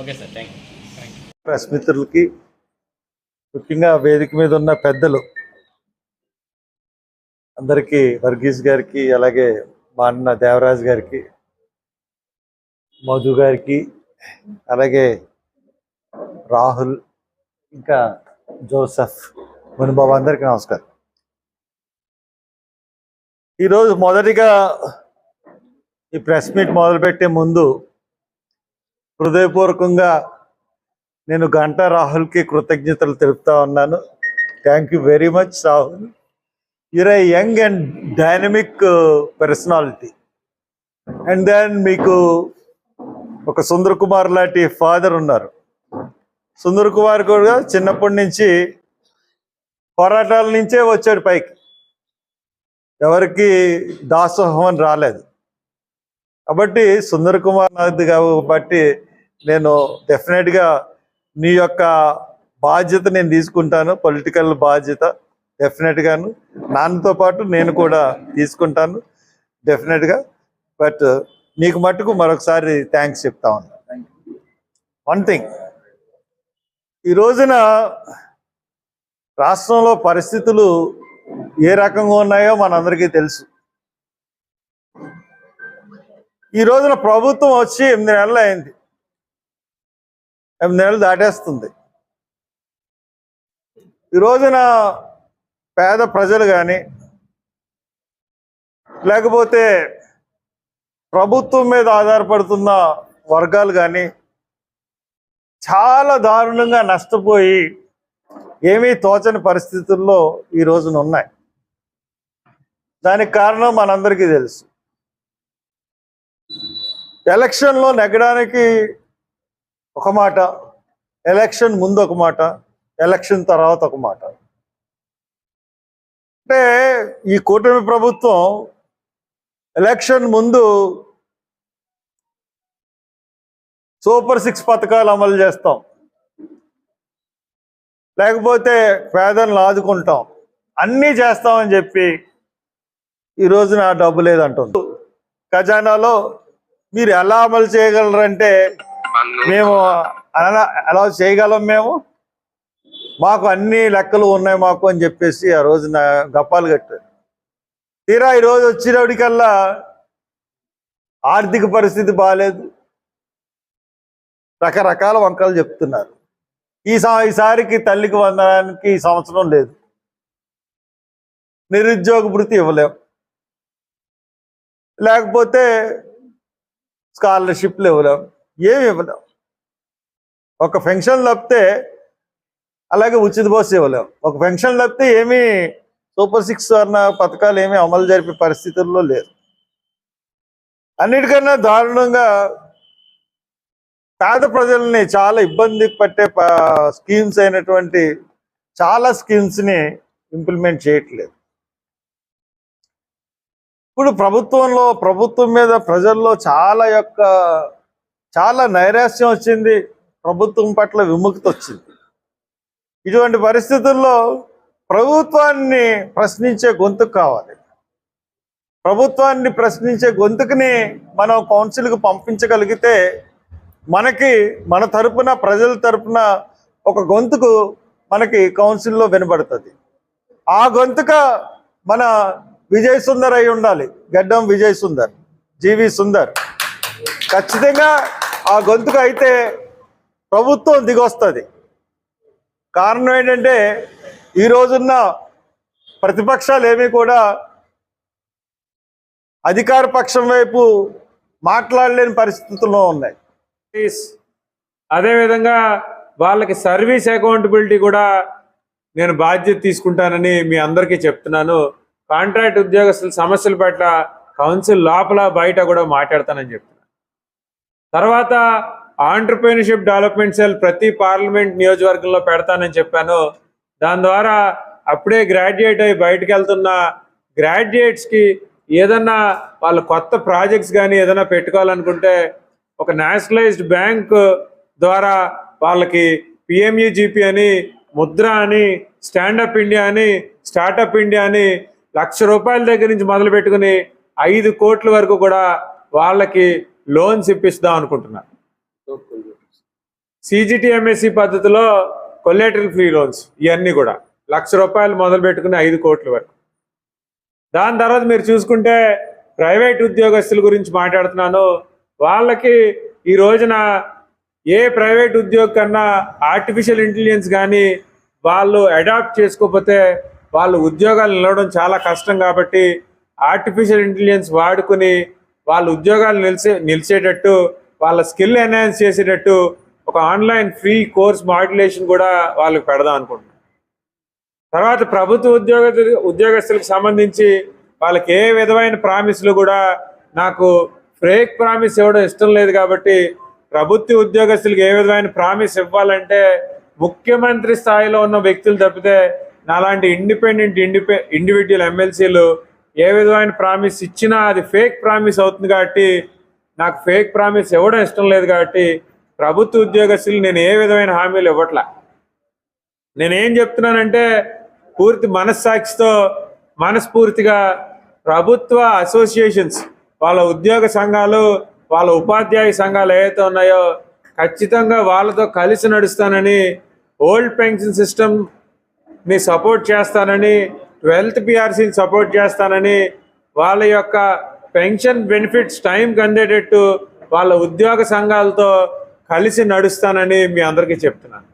Okay sir thank you press మిత్రులకి ముఖ్యంగా వేదిక మీద ఉన్న పెద్దలు అందరికీ వర్గీస్ గారికి అలాగే మా అన్న దేవరాజ్ గారికి మధు గారికి అలాగే రాహుల్ ఇంకా జోసఫ్ మునిబాబు అందరికీ నమస్కారం. ఈరోజు మొదటిగా ఈ ప్రెస్ మీట్ మొదలుపెట్టే ముందు హృదయపూర్వకంగా నేను గంటా రాహుల్కి కృతజ్ఞతలు తెలుపుతా ఉన్నాను. Thank you very much Rahul. You're a young and dynamic personality and then మీకు ఒక సుందర్ కుమార్ లాంటి ఫాదర్ ఉన్నారు. సుందర్ కుమార్ కూడా చిన్నప్పటి నుంచి పోరాటాల నుంచే వచ్చాడు పైకి. ఎవరికి దాసోహం అని రాలేదు. కాబట్టి సుందర్ కుమార్ నాథ్ కాబట్టి నేను డెఫినెట్గా నీ యొక్క బాధ్యత నేను తీసుకుంటాను పొలిటికల్ బాధ్యత డెఫినెట్గాను నాన్నతో పాటు నేను కూడా తీసుకుంటాను డెఫినెట్గా బట్ నీకు మట్టుకు మరొకసారి థ్యాంక్స్ చెప్తా ఉన్నా. వన్ థింగ్ ఈ రోజున రాష్ట్రంలో పరిస్థితులు ఏ రకంగా ఉన్నాయో మనందరికీ తెలుసు. ఈ రోజున ప్రభుత్వం వచ్చి ఎనిమిది నెలలు అయింది. ఎనిమిది నెలలు దాటేస్తుంది. ఈ రోజున పేద ప్రజలు కానీ లేకపోతే ప్రభుత్వం మీద ఆధారపడుతున్న వర్గాలు కానీ చాలా దారుణంగా నష్టపోయి ఏమీ తోచని పరిస్థితుల్లో ఈ రోజున ఉన్నాయి. దానికి కారణం మనందరికీ తెలుసు. ఎలక్షన్లో నెగ్గడానికి ఒక మాట ఎలక్షన్ ముందు ఒక మాట ఎలక్షన్ తర్వాత ఒక మాట. అంటే ఈ కూటమి ప్రభుత్వం ఎలక్షన్ ముందు సూపర్ సిక్స్ పథకాలు అమలు చేస్తాం. లేకపోతే పేదలను ఆదుకుంటాం అన్నీ చేస్తామని చెప్పి ఈ నా డబ్బు లేదంటుంది. ఖజానాలో మీరు ఎలా అమలు చేయగలరంటే మేము అలా ఎలా చేయగలం మేము. మాకు అన్ని లెక్కలు ఉన్నాయి మాకు అని చెప్పేసి ఆ రోజు నా గప్పాలు కట్టారు. తీరా ఈరోజు వచ్చినప్పటికల్లా ఆర్థిక పరిస్థితి బాగాలేదు రకరకాల వంకలు చెప్తున్నారు. ఈ ఈసారికి తల్లికి వందనానికి ఈ సంవత్సరం లేదు. నిరుద్యోగ భృతి ఇవ్వలేం. లేకపోతే స్కాలర్షిప్లు ఇవ్వలేం. ఏమి ఇవ్వలేం. ఒక పెన్షన్ తప్పితే అలాగే ఉచిత బస్సు ఇవ్వలేం. ఒక పెన్షన్ తప్పితే ఏమీ సూపర్ సిక్స్ అన్న పథకాలు ఏమీ అమలు జరిపే పరిస్థితుల్లో లేరు అన్నిటికన్నా దారుణంగా పేద ప్రజల్ని చాలా ఇబ్బంది పట్టే స్కీమ్స్ అయినటువంటి చాలా స్కీమ్స్ని ఇంప్లిమెంట్ చేయట్లేదు. ఇప్పుడు ప్రభుత్వంలో ప్రభుత్వం మీద ప్రజల్లో చాలా యొక్క చాలా నైరాశ్యం వచ్చింది. ప్రభుత్వం పట్ల విముక్తి వచ్చింది. ఇటువంటి పరిస్థితుల్లో ప్రభుత్వాన్ని ప్రశ్నించే గొంతు కావాలి. ప్రభుత్వాన్ని ప్రశ్నించే గొంతుకుని మనం కౌన్సిల్కి పంపించగలిగితే మనకి మన తరపున ప్రజల తరపున ఒక గొంతుకు మనకి కౌన్సిల్లో వినబడుతుంది. ఆ గొంతుక మన విజయ్ సుందర్ అయి ఉండాలి. గడ్డం విజయ్ సుందర్ జీవి సుందర్. ఖచ్చితంగా ఆ గొంతుక అయితే ప్రభుత్వం దిగొస్తుంది. కారణం ఏంటంటే ఈ రోజున్న ప్రతిపక్షాలు ఏమీ కూడా అధికార పక్షం వైపు మాట్లాడలేని పరిస్థితుల్లో ఉన్నాయి. అదేవిధంగా వాళ్ళకి సర్వీస్ అకౌంటబిలిటీ కూడా నేను బాధ్యత తీసుకుంటానని మీ అందరికీ చెప్తున్నాను. కాంట్రాక్ట్ ఉద్యోగస్తుల సమస్యల పట్ల కౌన్సిల్ లోపల బయట కూడా మాట్లాడతానని చెప్తున్నాను. తర్వాత ఆంటర్ప్రీనర్షిప్ డెవలప్మెంట్ సెల్ ప్రతి పార్లమెంట్ నియోజకవర్గంలో పెడతానని చెప్పాను. దాని ద్వారా అప్పుడే గ్రాడ్యుయేట్ అయ్యి బయటకు వెళ్తున్న గ్రాడ్యుయేట్స్కి ఏదన్నా వాళ్ళ కొత్త ప్రాజెక్ట్స్ కానీ ఏదైనా పెట్టుకోవాలనుకుంటే ఒక నేషనలైజ్డ్ బ్యాంక్ ద్వారా వాళ్ళకి పిఎంఈజిపి అని ముద్ర అని స్టాండప్ ఇండియా అని స్టార్టప్ ఇండియా అని లక్ష రూపాయల దగ్గర నుంచి మొదలు పెట్టుకుని ఐదు కోట్ల వరకు కూడా వాళ్ళకి లోన్స్ ఇప్పిస్తాం అనుకుంటున్నాను సిజిటిఎంఎస్సి పద్ధతిలో కొలేటరల్ ఫ్రీ లోన్స్ ఇవన్నీ కూడా లక్ష రూపాయలు మొదలు పెట్టుకుని ఐదు కోట్ల వరకు. దాని తర్వాత మీరు చూసుకుంటే ప్రైవేట్ ఉద్యోగస్తుల గురించి మాట్లాడుతున్నాను. వాళ్ళకి ఈ రోజున ఏ ప్రైవేట్ ఉద్యోగ కన్నా ఆర్టిఫిషియల్ ఇంటెలిజెన్స్ కానీ వాళ్ళు అడాప్ట్ చేసుకోకపోతే వాళ్ళు ఉద్యోగాలు నిలవడం చాలా కష్టం కాబట్టి ఆర్టిఫిషియల్ ఇంటెలిజెన్స్ వాడుకుని వాళ్ళ ఉద్యోగాలు నిలిచే నిలిచేటట్టు వాళ్ళ స్కిల్ ఎన్హాన్స్ చేసేటట్టు ఒక ఆన్లైన్ ఫ్రీ కోర్స్ మాడ్యులేషన్ కూడా వాళ్ళకి పెడదాం అనుకుంటున్నాం. తర్వాత ప్రభుత్వ ఉద్యోగ ఉద్యోగస్తులకు సంబంధించి వాళ్ళకి ఏ విధమైన ప్రామిస్లు కూడా నాకు ఫేక్ ప్రామిస్ ఇవ్వడం ఇష్టం లేదు కాబట్టి ప్రభుత్వ ఉద్యోగస్తులకు ఏ విధమైన ప్రామిస్ ఇవ్వాలంటే ముఖ్యమంత్రి స్థాయిలో ఉన్న వ్యక్తులు తప్పితే నాలాంటి ఇండిపెండెంట్ ఇండిపె ఇండివిజువల్ ఎమ్మెల్సీలు ఏ విధమైన ప్రామిస్ ఇచ్చినా అది ఫేక్ ప్రామిస్ అవుతుంది కాబట్టి నాకు ఫేక్ ప్రామిస్ ఇవ్వడం ఇష్టం లేదు కాబట్టి ప్రభుత్వ ఉద్యోగస్తులు నేను ఏ విధమైన హామీలు ఇవ్వట్లా. నేనేం చెప్తున్నానంటే పూర్తి మనస్సాక్షితో మనస్ఫూర్తిగా ప్రభుత్వ అసోసియేషన్స్ వాళ్ళ ఉద్యోగ సంఘాలు వాళ్ళ ఉపాధ్యాయ సంఘాలు ఏవైతే ఉన్నాయో ఖచ్చితంగా వాళ్ళతో కలిసి నడుస్తానని ఓల్డ్ పెన్షన్ సిస్టమ్ని సపోర్ట్ చేస్తానని ట్వెల్త్ పిఆర్సీని సపోర్ట్ చేస్తానని వాళ్ళ యొక్క పెన్షన్ బెనిఫిట్స్ టైంకి అందేటట్టు వాళ్ళ ఉద్యోగ సంఘాలతో కలిసి నడుస్తానని మీ అందరికీ చెప్తున్నాను.